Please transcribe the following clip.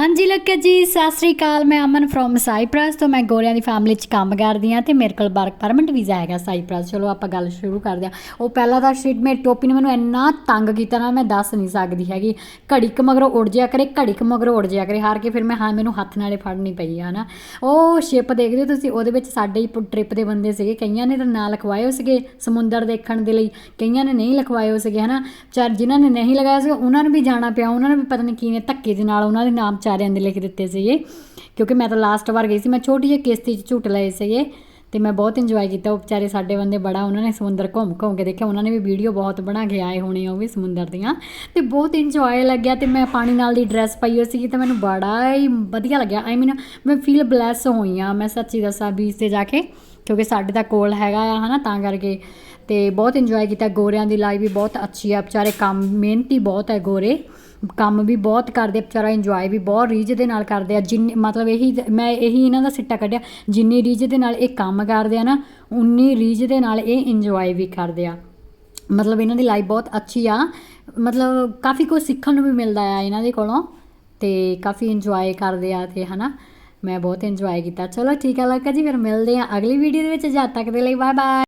ਹਾਂਜੀ ਲੱਗਾ ਜੀ, ਸਤਿ ਸ੍ਰੀ ਅਕਾਲ। ਮੈਂ ਅਮਨ ਫਰੋਮ ਸਾਈਪ੍ਰਸ ਤੋਂ। ਮੈਂ ਗੋਰਿਆਂ ਦੀ ਫੈਮਿਲੀ 'ਚ ਕੰਮ ਕਰਦੀ ਹਾਂ ਤੇ ਮੇਰੇ ਕੋਲ ਵਰਕ ਪਰਮਿਟ ਵੀਜ਼ਾ ਹੈਗਾ ਸਾਈਪ੍ਰਸ ਚਲੋ, ਆਪਾਂ ਗੱਲ ਸ਼ੁਰੂ ਕਰਦੇ ਹਾਂ। ਉਹ ਪਹਿਲਾਂ ਤਾਂ ਸ਼ੀਟ ਮੇਰੀ ਟੋਪੀ ਨੇ ਮੈਨੂੰ ਇੰਨਾ ਤੰਗ ਕੀਤਾ ਨਾ, ਮੈਂ ਦੱਸ ਨਹੀਂ ਸਕਦੀ ਹੈਗੀ। ਘੜੀ ਕੁ ਮਗਰੋਂ ਉੜ ਜਿਆ ਕਰੇ ਘੜੀ ਕੁ ਮਗਰੋਂ ਉੱਡ ਜਿਆ ਕਰੇ। ਹਾਰ ਕੇ ਫਿਰ ਮੈਂ, ਹਾਂ, ਮੈਨੂੰ ਹੱਥ ਨਾਲੇ ਫੜਨੀ ਪਈ ਆ ਨਾ ਉਹ ਸ਼ਿਪ ਦੇਖਦੇ ਹੋ ਤੁਸੀਂ, ਉਹਦੇ ਵਿੱਚ ਸਾਡੇ ਹੀ ਟ੍ਰਿਪ ਦੇ ਬੰਦੇ ਸੀਗੇ। ਕਈਆਂ ਨੇ ਤਾਂ ਨਾਂ ਲਿਖਵਾਏ ਹੋਏ ਸੀਗੇ ਸਮੁੰਦਰ ਦੇਖਣ ਦੇ ਲਈ। ਕਈਆਂ ਨੇ ਨਹੀਂ ਲਿਖਵਾਏ ਹੋਏ ਸੀਗੇ, ਹਨਾ। ਚਾਰ ਜਿਨ੍ਹਾਂ ਨੇ ਨਹੀਂ ਲਗਾਇਆ ਸੀ ਉਹਨਾਂ ਨੂੰ ਵੀ ਜਾਣਾ ਪਿਆ। ਉਹਨਾਂ ਨੂੰ ਵੀ ਪਤਾ ਨਹੀਂ ਕਿਵੇਂ ਧੱਕੇ ਦੇ ਨਾਲ, ਉਹਨਾਂ ਦੇ ਨਾਮ ਚਾਰਿਆਂ ਦੇ ਲਿਖ ਦਿੱਤੇ ਸੀਗੇ, ਕਿਉਂਕਿ ਮੈਂ ਤਾਂ ਲਾਸਟ ਵਾਰ ਗਈ ਸੀ, ਮੈਂ ਛੋਟੀ ਜਿਹੀ ਕਿਸ਼ਤੀ 'ਚ ਝੂਟ ਲਏ ਸੀਗੇ ਤੇ ਮੈਂ ਬਹੁਤ ਇੰਜੋਏ ਕੀਤਾ। ਉਹ ਵਿਚਾਰੇ ਸਾਡੇ ਬੰਦੇ ਬੜਾ, ਉਹਨਾਂ ਨੇ ਸਮੁੰਦਰ ਘੁੰਮ ਘੁੰਮ ਕੇ ਦੇਖਿਆ, ਉਹਨਾਂ ਨੇ ਵੀ ਵੀਡੀਓ ਬਹੁਤ ਬਣਾ ਕੇ ਆਏ ਹੋਣੇ ਉਹ ਵੀ ਸਮੁੰਦਰ ਦੀਆਂ। ਤੇ ਬਹੁਤ ਇੰਜੋਏ ਲੱਗਿਆ ਤੇ ਮੈਂ ਪਾਣੀ ਨਾਲ ਦੀ ਡਰੈਸ ਪਾਈ ਹੋਈ ਸੀ ਤੇ ਮੈਨੂੰ ਬੜਾ ਹੀ ਵਧੀਆ ਲੱਗਿਆ। ਆਈ ਮੀਨ ਮੈਂ ਫੀਲ ਬਲੈਸ ਹੋਈ ਆ, ਮੈਂ ਸੱਚੀ ਦੱਸਾਂ ਬੀਚ ਤੇ ਜਾ ਕੇ, ਕਿਉਂਕਿ ਸਾਡੇ ਤਾਂ ਕੋਲ ਹੈਗਾ ਆ, ਹਨਾ, ਤਾਂ ਕਰਕੇ। ਤੇ ਬਹੁਤ ਇੰਜੋਏ ਕੀਤਾ, ਗੋਰਿਆਂ ਦੀ ਲਾਈਫ ਵੀ ਬਹੁਤ ਅੱਛੀ ਆ, ਵਿਚਾਰੇ ਕੰਮ, ਮਿਹਨਤੀ ਬਹੁਤ ਹੈ ਗੋਰੇ। ਕੰਮ ਵੀ ਬਹੁਤ ਕਰਦੇ ਵਿਚਾਰਾ ਇੰਜੋਏ ਵੀ ਬਹੁਤ ਰੀਝ ਦੇ ਨਾਲ ਕਰਦੇ ਆ, ਜਿੰਨੇ, ਮਤਲਬ ਇਹੀ ਮੈਂ ਇਹੀ ਇਹਨਾਂ ਦਾ ਸਿੱਟਾ ਕੱਢਿਆ, ਜਿੰਨੀ ਰੀਝ ਦੇ ਨਾਲ ਇਹ ਕੰਮ ਕਰਦੇ ਆ ਨਾ, ਉਨੀ ਰੀਝ ਦੇ ਨਾਲ ਇਹ ਇੰਜੋਏ ਵੀ ਕਰਦੇ ਆ। ਮਤਲਬ ਇਹਨਾਂ ਦੀ ਲਾਈਫ ਬਹੁਤ ਅੱਛੀ ਆ, ਮਤਲਬ ਕਾਫੀ ਕੁਝ ਸਿੱਖਣ ਨੂੰ ਵੀ ਮਿਲਦਾ ਆ ਇਹਨਾਂ ਦੇ ਕੋਲੋਂ, ਤੇ ਕਾਫੀ ਇੰਜੋਏ ਕਰਦੇ ਆ ਤੇ ਹਨਾ, ਮੈਂ ਬਹੁਤ ਇੰਜੋਏ ਕੀਤਾ। ਚਲੋ ਠੀਕ ਆ ਲੱਕਾ ਜੀ, ਫਿਰ ਮਿਲਦੇ ਆ ਅਗਲੀ ਵੀਡੀਓ ਦੇ ਵਿੱਚ, ਜਦ ਤੱਕ ਦੇ ਲਈ ਬਾਏ ਬਾਏ